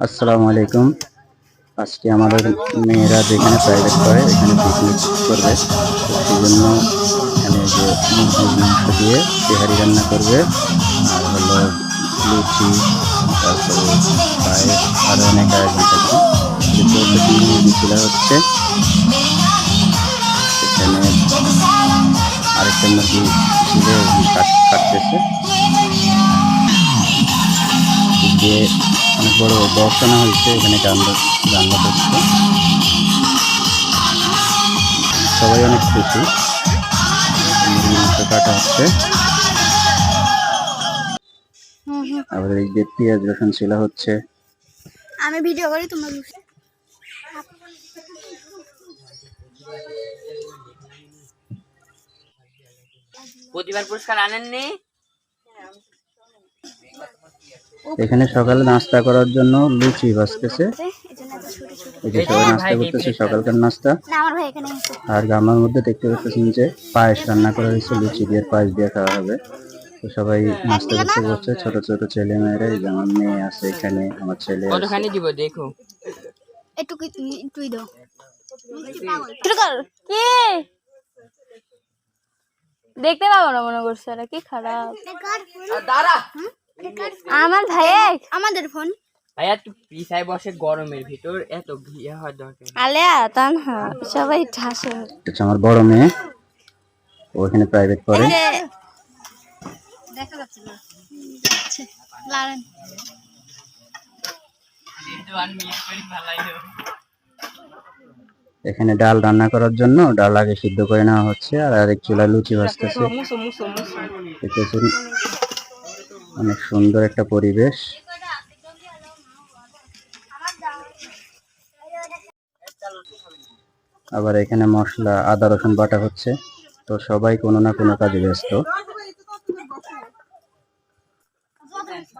আসসালামু আলাইকুম আজকে আমাদের মেয়েরা যেখানে প্রাইভেট করে এখানে পিকনিক করবে। সেই জন্য এখানে যে মুরগির দিয়ে তেহারি রান্না করবে। আর হলো লুচি আরও অনেক আয়োজন থাকবে যে চৌদ্দ দিন হচ্ছে এখানে আরেকটা মুরগি কাটতেছে যে অনেক বড় আনা হয়েছে এখানে গান বাজ- গান সবাই অনেক খুশি কাটা হচ্ছে আবার এই যে পেঁয়াজ রসুন ছিল হচ্ছে আমি ভিডিও করি তোমরা প্রতিবার পুরস্কার আনেননি? এখানে সকালে নাস্তা করার জন্য লুচি এই যে সবাই নাস্তা করতেছে সকালকার নাস্তা। না আমার ভাই এখানে আছে। আর গামার মধ্যে দেখতে পাচ্ছেন যে পায়েস রান্না করা হয়েছে লুচি দিয়ে পায়েস দিয়ে খাওয়া হবে। তো সবাই নাস্তা করতে বসছে ছোট ছোট ছেলে মেয়েরা এই যে আমার মেয়ে আছে এখানে আমার ছেলে আছে। কতখানি দিব দেখো। একটু তুই দাও। কি দেখতে পাবো না মনে করছে এরা কি খারাপ। আমার ভাই আমাদের ফোন। ভাইয়া তুই পিছায় বসে গরমের ভিতর এত ঘিয়া হওয়ার দরকার। আলেয়া তানহা সবাই ঠাসে। আমার বড় মেয়ে। ও এখানে প্রাইভেট করে দেখা যাচ্ছে না। এখানে ডাল রান্না করার জন্য ডাল আগে সিদ্ধ করে নেওয়া হচ্ছে আর আরেক চুলা লুচি ভাজতেছে। মুসো মুসো মুসো। দেখতেছেন অনেক সুন্দর একটা পরিবেশ। আবার এখানে মশলা আদা রসুন বাটা হচ্ছে। তো সবাই কোনো না কোনো কাজে ব্যস্ত।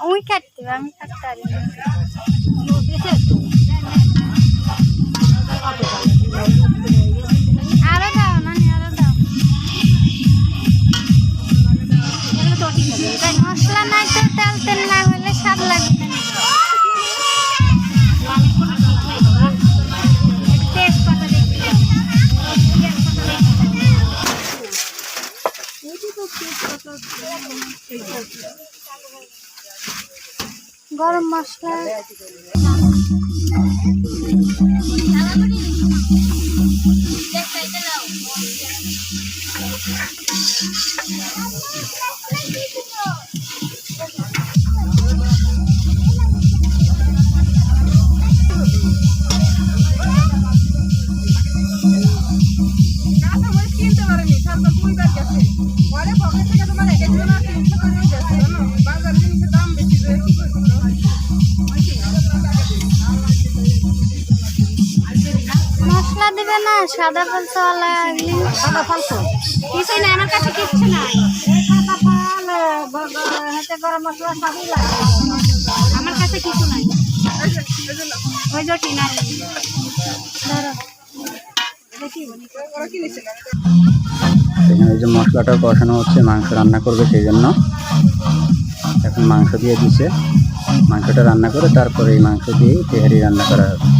ওই কাটতে আমি কাটতে পারি গরম মশলা। পরে পকেট থেকে তোমার এক একজন তিনশো করে গেছে বাজার জিনিসের দাম দিবে না সাদা সাদা নাই আমার কাছে কিচ্ছু নাই। সাদা ফাল হাতে গরম মশলা সবই লাগে। আমার কাছে কিছু নাই। ওই যে এখানে এই যে মশলাটা কষানো হচ্ছে মাংস রান্না করবে সেই জন্য। এখন মাংস দিয়ে দিছে। মাংসটা রান্না করে তারপরে এই মাংস দিয়ে তেহারি রান্না করা হবে।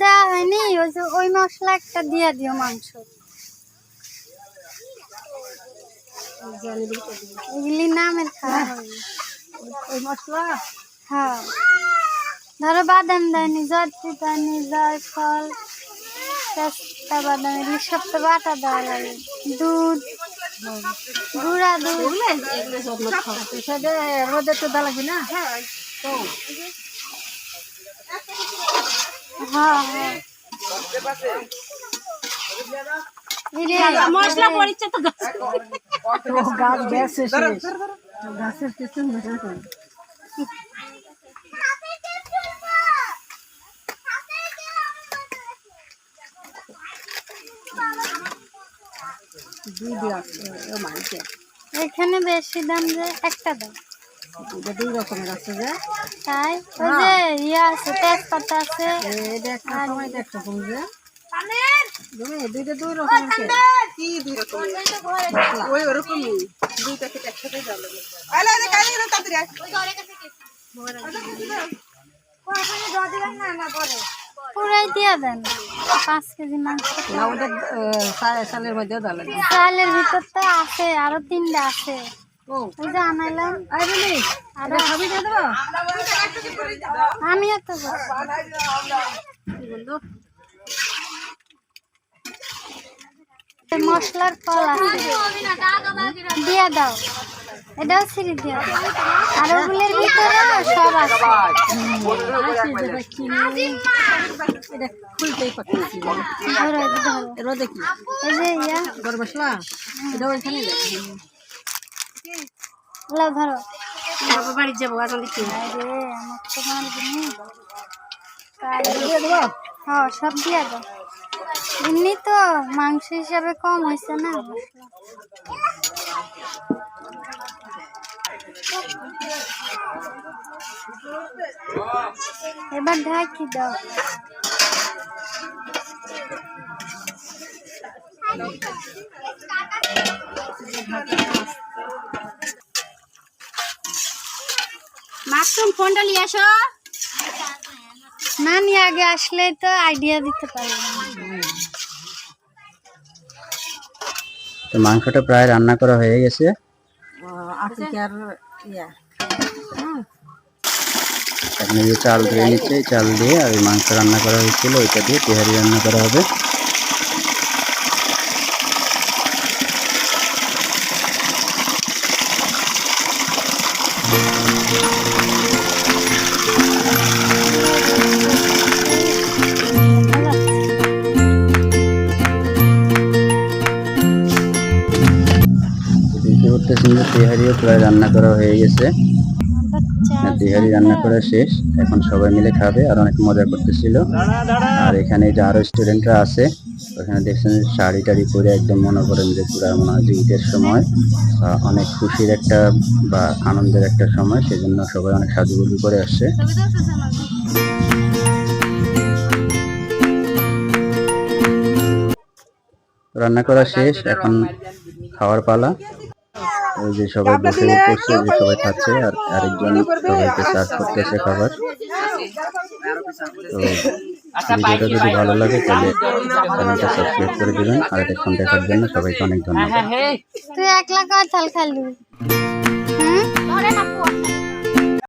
দেওয়া হয়নি ওই যে ওই মশলা একটা দিয়ে দিও মাংস। এগুলি নামের খাওয়া ওই মশলা? হ্যাঁ। ধরো বাদাম দেয়নি জয়ত্রী দেয়নি জয়ফল পেস্তা বাদাম এগুলি সব তো বাটা দেওয়া লাগে দুধ গুঁড়া দুধ। সেটা রোদে তো দা লাগবে না? হ্যাঁ। মশলা পড়িচ্ছে তো গাছ। গ্যাস গাছের কিছু দুধ আছে এখানে বেশি দাম যে একটা দাম এটা দুই রকমের আছে যে। তাই? ওই যে ইয়ে আছে তেজপাতা আছে। এটা একটা সময় একটা রকম যে। দুইটা দুই রকমের কি? দুই রকমের? ওই ওরকমই। দুই প্যাকেট একসাথে যাবে আলে আলে কালি না তাড়াতাড়ি পুরাই দিয়ে দেন। পাঁচ কেজি মাংস। সালের চালের ভিতর তো আছে আরও তিনটা আছে। মশলার আছে দিয়া দাও। এটাও ছিঁড়ে দিয়া আর ওগুলোর ভিতরে সব আছে। রোদে কি এই যে ইয়া গরম মশলা এটা ওইখানে ওগুলো ধরো বাড়ি যাব এখন দেখি আমার তো দিয়ে দেবো? হ্যাঁ সব দিয়ে দাও এমনি তো মাংস হিসাবে কম হয়েছে না। এবার ঢাকি দাও। মাকসুম ফোনটা নিয়ে আসো। না নিয়ে আগে আসলে তো আইডিয়া দিতে পারব তো মাংসটা প্রায় রান্না করা হয়ে গেছে। এই যে চাল ধুয়ে নিচ্ছে চাল দিয়ে আর ওই মাংস রান্না করা হয়েছিল ওইটা দিয়ে তেহারি রান্না করা হবে। করতেছেন যে তেহারিও প্রায় রান্না করা হয়ে গেছে। আর তেহারি রান্না করা শেষ। এখন সবাই মিলে খাবে আর অনেক মজা করতেছিল। আর এখানে যে আরও স্টুডেন্টরা আছে, ওখানে দেখছেন শাড়ি টাড়ি পরে একদম মনে করেন যে পুরা মনে হয় ঈদের সময়। অনেক খুশির একটা বা আনন্দের একটা সময়, সেজন্য সবাই অনেক সাজুগুজু করে আসছে। রান্না করা শেষ, এখন খাওয়ার পালা। ওই যে সবাই বসে করছে যে সবাই খাচ্ছে আর আরেকজন সবাইকে সার্চ করতেছে খাবার তো ভিডিওটা যদি ভালো লাগে তাহলে চ্যানেলটা সাবস্ক্রাইব করে দেবেন আর এতক্ষণ দেখার জন্য সবাইকে অনেক ধন্যবাদ হ্যাঁ হ্যাঁ তুই একলা কথা খালি হুম